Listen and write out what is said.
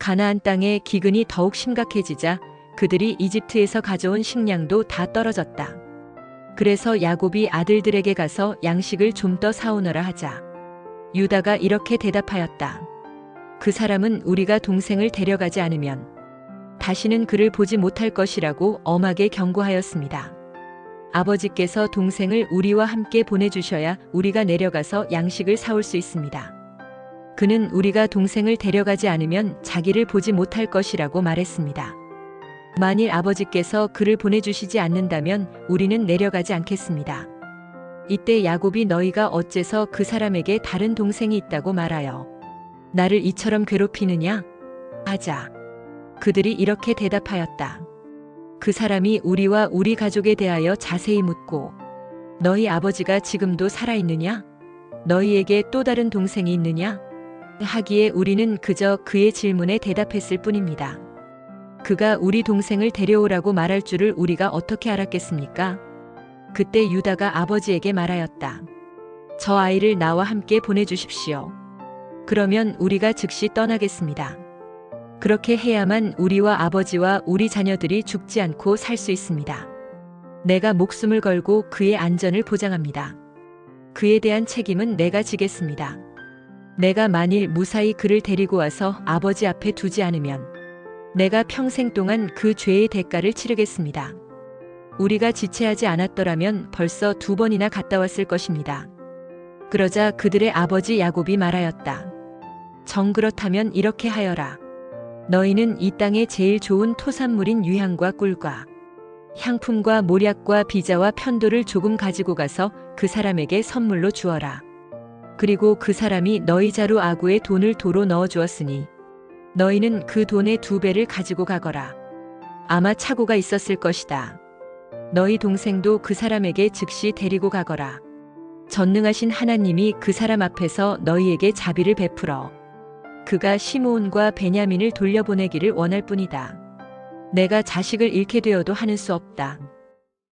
가나안 땅의 기근이 더욱 심각해지자 그들이 이집트에서 가져온 식량도 다 떨어졌다. 그래서 야곱이 아들들에게 가서 양식을 좀 더 사오너라 하자. 유다가 이렇게 대답하였다. 그 사람은 우리가 동생을 데려가지 않으면 다시는 그를 보지 못할 것이라고 엄하게 경고하였습니다. 아버지께서 동생을 우리와 함께 보내주셔야 우리가 내려가서 양식을 사올 수 있습니다. 그는 우리가 동생을 데려가지 않으면 자기를 보지 못할 것이라고 말했습니다. 만일 아버지께서 그를 보내주시지 않는다면 우리는 내려가지 않겠습니다. 이때 야곱이 너희가 어째서 그 사람에게 다른 동생이 있다고 말하여 나를 이처럼 괴롭히느냐? 하자. 그들이 이렇게 대답하였다. 그 사람이 우리와 우리 가족에 대하여 자세히 묻고 너희 아버지가 지금도 살아있느냐? 너희에게 또 다른 동생이 있느냐? 하기에 우리는 그저 그의 질문에 대답했을 뿐입니다. 그가 우리 동생을 데려오라고 말할 줄을 우리가 어떻게 알았겠습니까? 그때 유다가 아버지에게 말하였다. 저 아이를 나와 함께 보내주십시오. 그러면 우리가 즉시 떠나겠습니다. 그렇게 해야만 우리와 아버지와 우리 자녀들이 죽지 않고 살 수 있습니다. 내가 목숨을 걸고 그의 안전을 보장합니다. 그에 대한 책임은 내가 지겠습니다. 내가 만일 무사히 그를 데리고 와서 아버지 앞에 두지 않으면 내가 평생 동안 그 죄의 대가를 치르겠습니다. 우리가 지체하지 않았더라면 벌써 두 번이나 갔다 왔을 것입니다. 그러자 그들의 아버지 야곱이 말하였다. 정 그렇다면 이렇게 하여라. 너희는 이 땅의 제일 좋은 토산물인 유향과 꿀과 향품과 모략과 비자와 편도를 조금 가지고 가서 그 사람에게 선물로 주어라. 그리고 그 사람이 너희 자루 아구에 돈을 도로 넣어 주었으니 너희는 그 돈의 두 배를 가지고 가거라. 아마 착오가 있었을 것이다. 너희 동생도 그 사람에게 즉시 데리고 가거라. 전능하신 하나님이 그 사람 앞에서 너희에게 자비를 베풀어 그가 시므온과 베냐민을 돌려보내기를 원할 뿐이다. 내가 자식을 잃게 되어도 하는 수 없다.